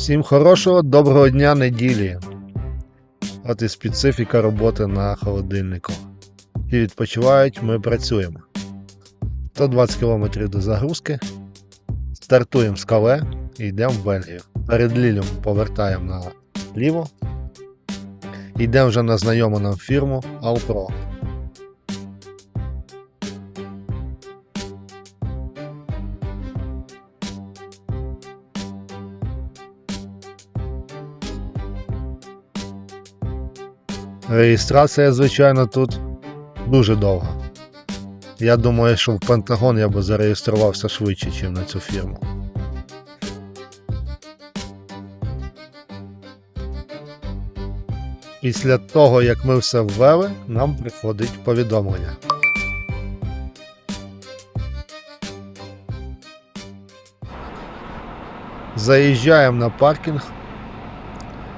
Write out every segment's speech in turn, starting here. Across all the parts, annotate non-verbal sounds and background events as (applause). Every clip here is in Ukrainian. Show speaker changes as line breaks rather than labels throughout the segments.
Всім хорошого, доброго дня неділі. От і специфіка роботи на холодильнику. І відпочивають, ми працюємо. 120 км до загрузки. Стартуємо з Кале і йдемо в Бельгію. Перед Лілем повертаємо наліво. Йдемо вже на знайому нам фірму Alpro. Реєстрація, звичайно, тут дуже довга. Я думаю, що в Пентагон я би зареєструвався швидше, ніж на цю фірму. Після того, як ми все ввели, нам приходить повідомлення. Заїжджаємо на паркінг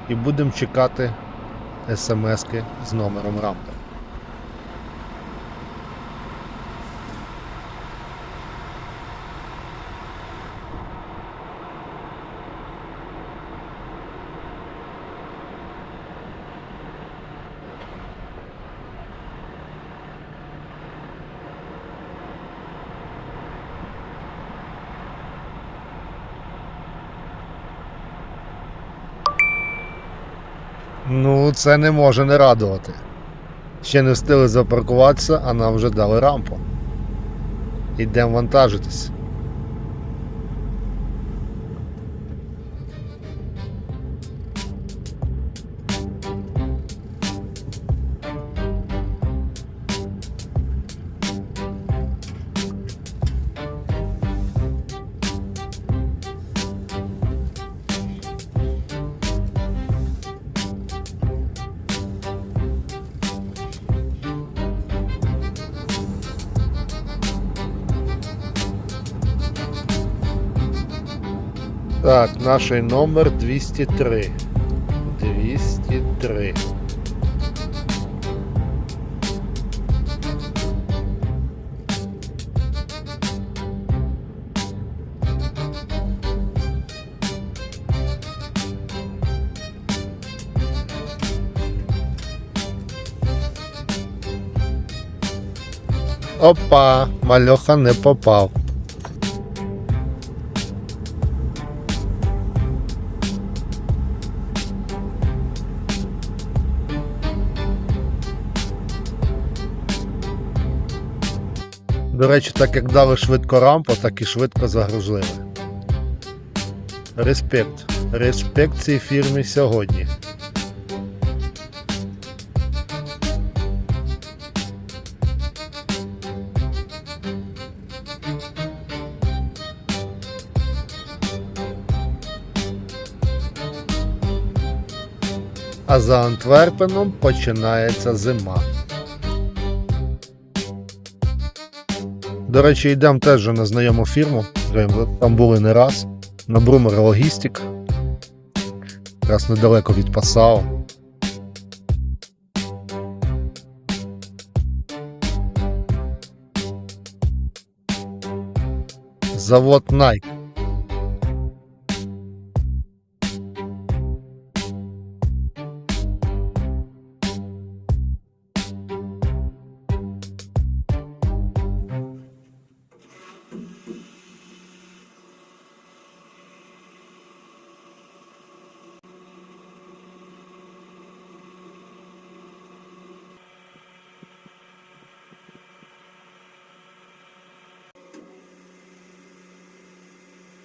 і будемо чекати смски з номером рампи. Ну, це не може не радувати. Ще не встигли запаркуватися, а нам вже дали рампу. Йдемо вантажитись. Так, наш номер 203. 203. Опа, мальоха не попав. До речі, так як дали швидко рампу, так і швидко загрузили. Респект. Респект цій фірмі сьогодні. А за Антверпеном починається зима. До речі, йдемо теж на знайому фірму. Там були не раз. На Брумер Логістик. Якраз недалеко від Пасао. Завод Nike.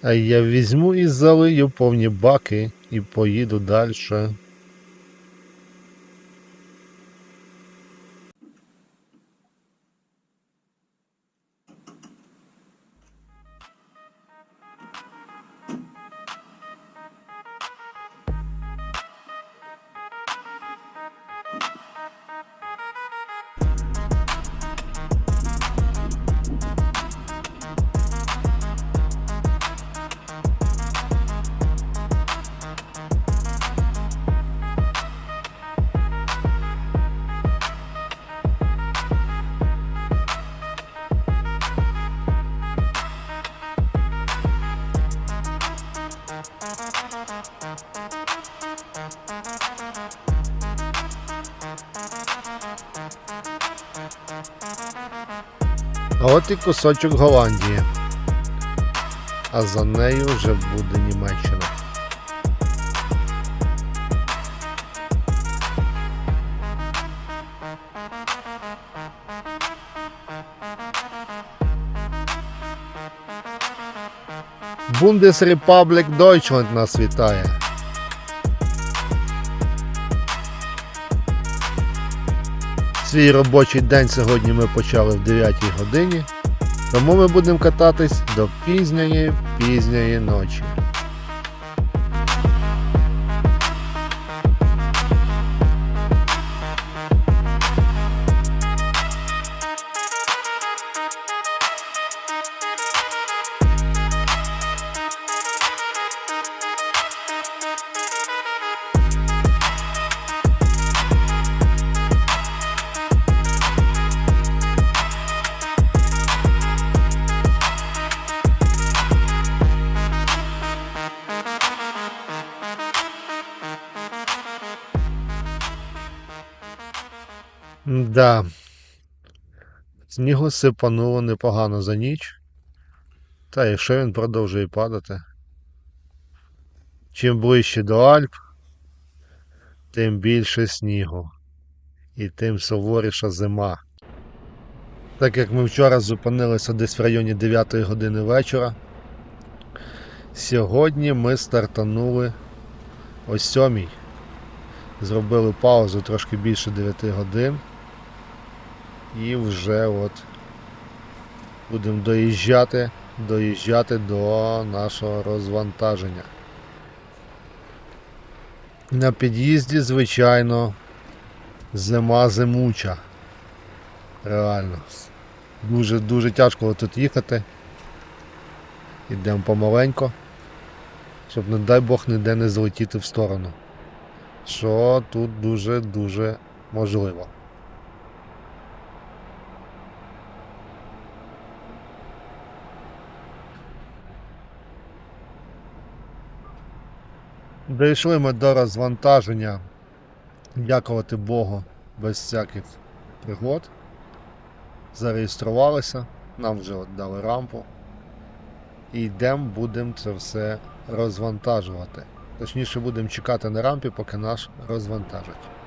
А я візьму і залию повні баки і поїду далі. І кусочок Голландії. А за нею вже буде Німеччина. Bundesrepublik Deutschland нас вітає. Свій робочий день сьогодні ми почали в 9 годині, тому ми будемо кататись до пізньої пізньої ночі. Да. Снігу сипануло непогано за ніч. Та якщо він продовжує падати. Чим ближче до Альп, тим більше снігу. І тим суворіша зима. Так як ми вчора зупинилися десь в районі 9 години вечора. Сьогодні ми стартанули о 7. Зробили паузу трошки більше 9 годин. І вже от будемо доїжджати, доїжджати до нашого розвантаження. На під'їзді, звичайно, зима зимуча. Реально. Дуже-дуже тяжко тут їхати. Йдемо помаленько, щоб, не дай Бог, ніде не злетіти в сторону. Що тут дуже-дуже можливо. Дійшли ми до розвантаження, дякувати Богу, без всяких пригод. Зареєструвалися, нам вже дали рампу. І йдемо, будемо це все розвантажувати. Точніше, будемо чекати на рампі, поки наш розвантажать.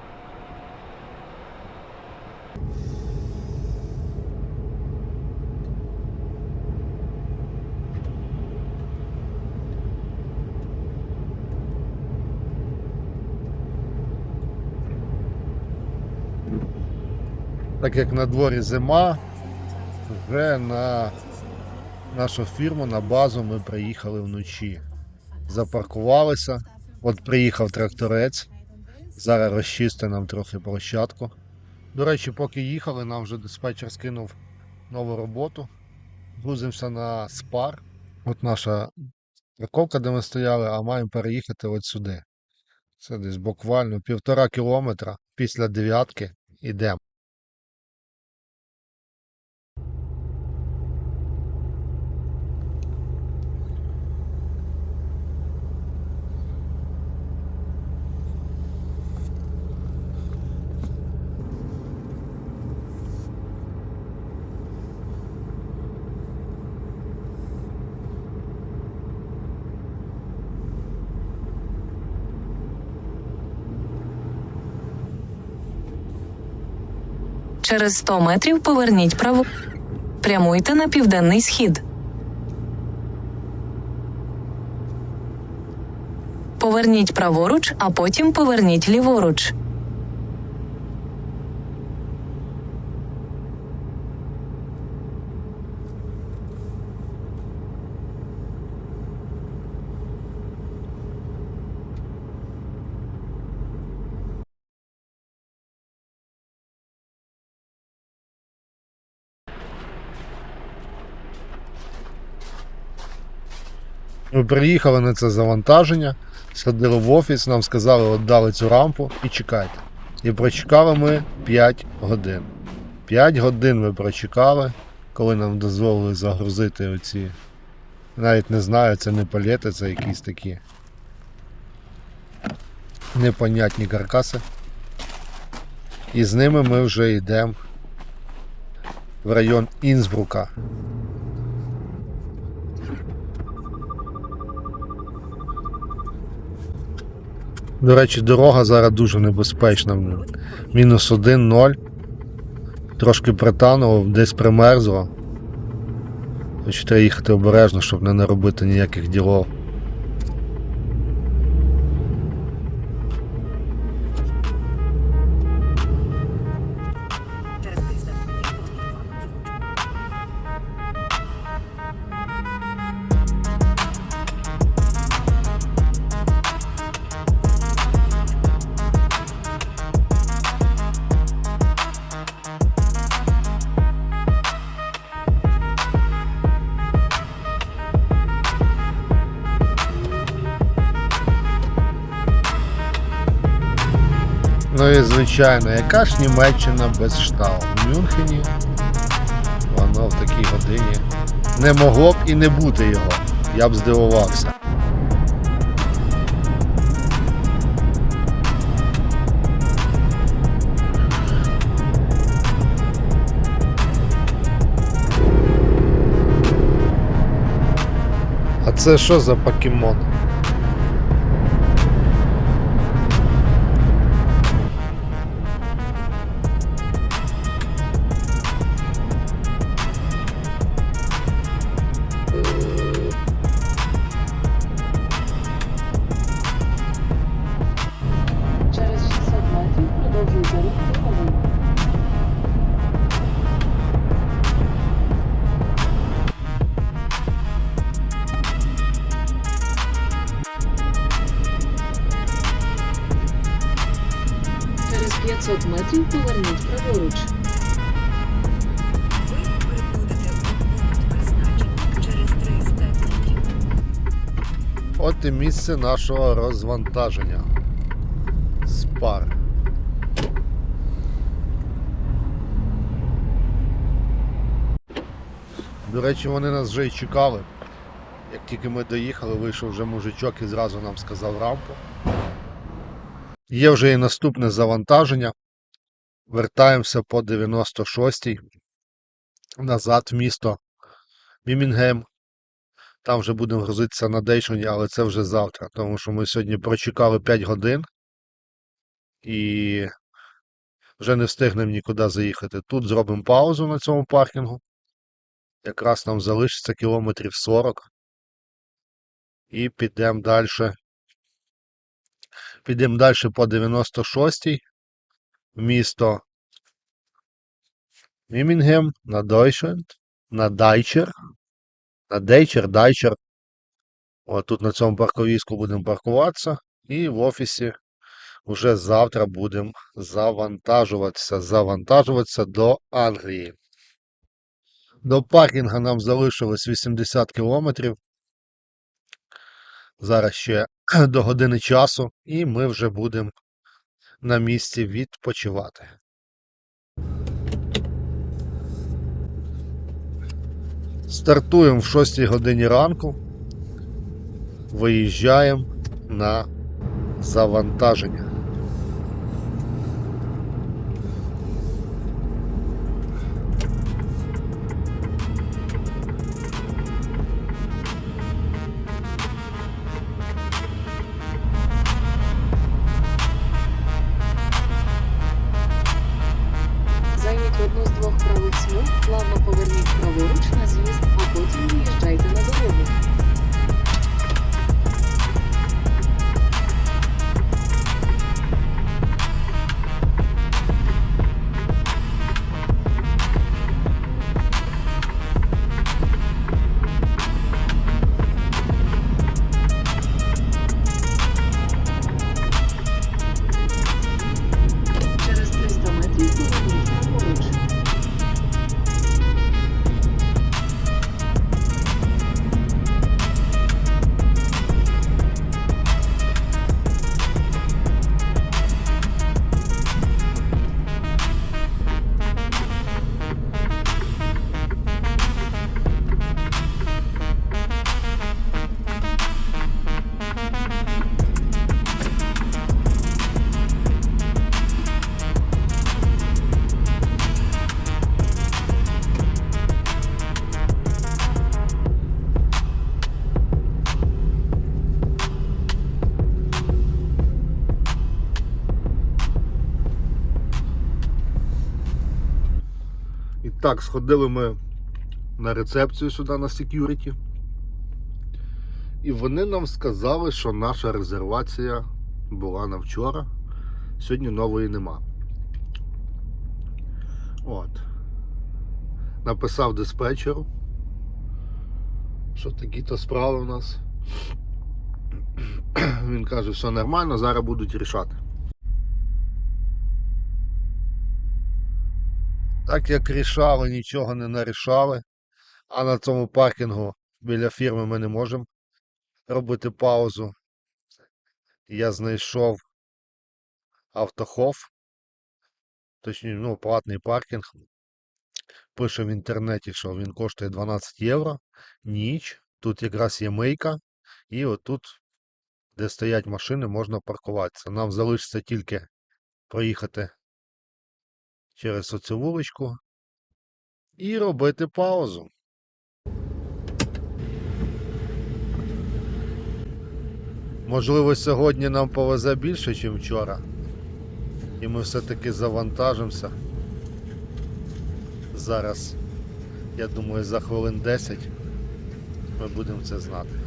Так як на дворі зима, вже на нашу фірму, на базу ми приїхали вночі. Запаркувалися. От приїхав тракторець. Зараз розчисти нам трохи площадку. До речі, поки їхали, нам вже диспетчер скинув нову роботу. Грузимося на спар. От наша парковка, де ми стояли, а маємо переїхати от сюди. Це десь буквально півтора кілометра після дев'ятки йдемо.
Через 100 метрів поверніть право. Прямуйте на південний схід. Поверніть праворуч, а потім поверніть ліворуч.
Ми приїхали на це завантаження, сходили в офіс, нам сказали, от дали цю рампу і чекайте. І прочекали ми 5 годин. 5 годин ми прочекали, коли нам дозволили загрузити оці. Навіть не знаю, це не палети, це якісь такі непонятні каркаси. І з ними ми вже йдемо в район Інсбрука. До речі, дорога зараз дуже небезпечна. Мінус 1, 0. Трошки притануло, десь примерзло. Треба їхати обережно, щоб не наробити ніяких ділов. Звичайно, яка ж Німеччина без штау? В Мюнхені воно в такій годині не могло б і не бути його. Я б здивувався. А це що за покемон?
Через
300 метрів.
От і місце нашого розвантаження. Спар. До речі, вони нас вже й чекали. Як тільки ми доїхали, вийшов вже мужичок і зразу нам сказав рампу. Є вже і наступне завантаження. Вертаємося по 96-й назад в місто Мімінгем. Там вже будемо грузитися на Дейшоні, але це вже завтра, тому що ми сьогодні прочекали 5 годин і вже не встигнемо нікуди заїхати. Тут зробимо паузу на цьому паркінгу. Якраз нам залишиться кілометрів 40. І підемо далі. Підемо далі по 96-й в місто Мімінгем на Дойшленд, на Дайчер. На Дейчер, Дайчер. От тут на цьому парковіску будемо паркуватися. І в офісі вже завтра будемо завантажуватися, завантажуватися до Англії. До паркінга нам залишилось 80 кілометрів. Зараз ще (clears throat) до години часу, і ми вже будемо на місці відпочивати. Стартуємо в 6 годині ранку. Виїжджаємо на завантаження.
Займіть одну з двох правих смуг, плавно поверніть праворуч на з'їзд, а потім виїжджайте на дорогу.
Так, сходили ми на рецепцію сюди на security. І вони нам сказали, що наша резервація була на вчора. Сьогодні нової нема. От. Написав диспетчеру, що такі-то справи у нас. (clears throat) Він каже, що все нормально, зараз будуть рішати. Так як рішали, нічого не нарішали. А на цьому паркінгу біля фірми ми не можемо робити паузу. Я знайшов автохов, точніше, ну, платний паркінг. Пише в інтернеті, що він коштує 12 євро. Ніч. Тут якраз є мийка. І отут, де стоять машини, можна паркуватися. Нам залишиться тільки проїхати через оцю вуличку і робити паузу. Можливо, сьогодні нам повезе більше, ніж вчора. І ми все-таки завантажимося. Зараз, я думаю, за хвилин 10 ми будемо це знати.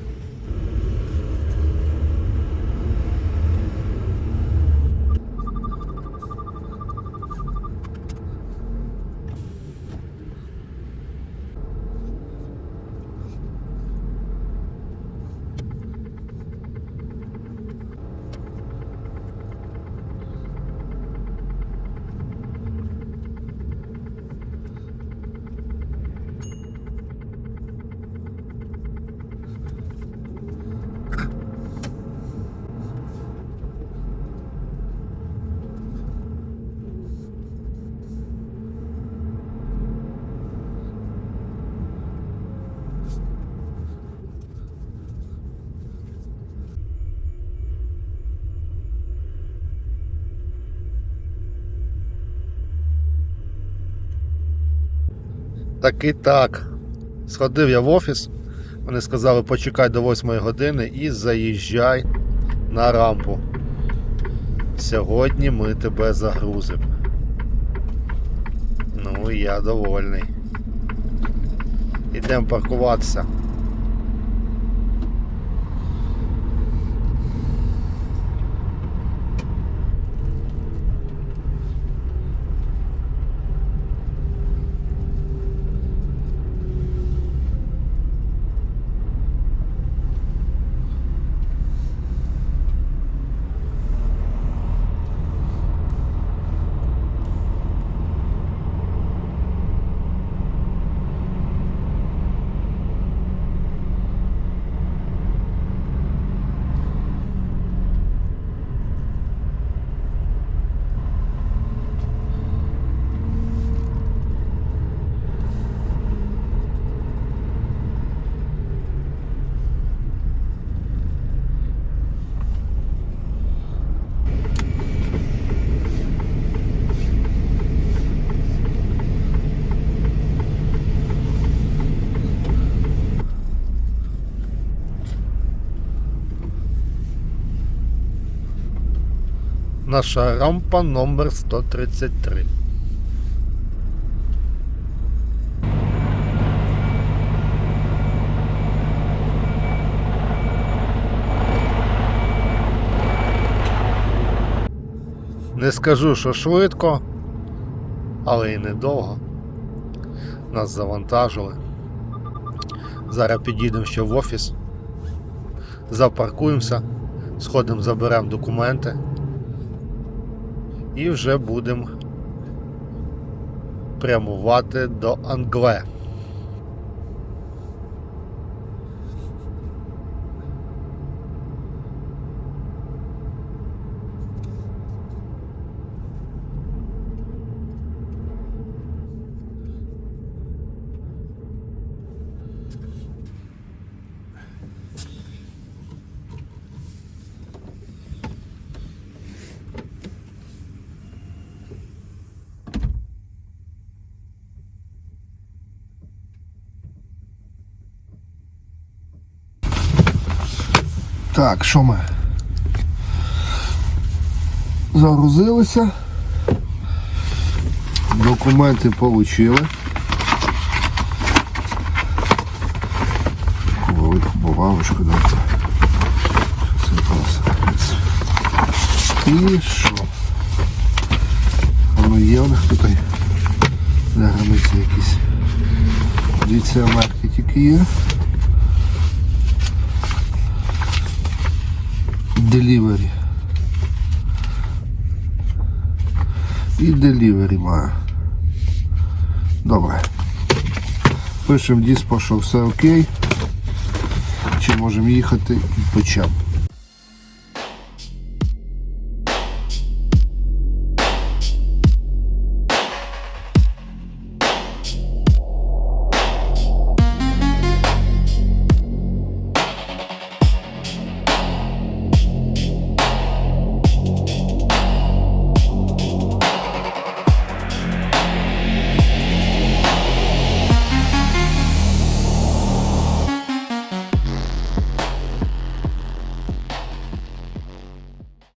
Таки так. Сходив я в офіс. Вони сказали, почекай до 8 години і заїжджай на рампу. Сьогодні ми тебе загрузимо. Ну я довольний. Ідемо паркуватися. Наша рампа номер 133. Не скажу, що швидко, але і недовго. Нас завантажили. Зараз підійдемо ще в офіс, запаркуємося, сходимо, заберемо документи і вже будемо прямувати до Англе.
Так, що ми? Загрузилися. Документи отримали.
Велику бувалочку дати. І що? Воно є у них тут за границі якісь. Дивіться, марки тільки є. Delivery. І delivery має. Добре. Пишемо диспо, що все окей. Чи можемо їхати і почав.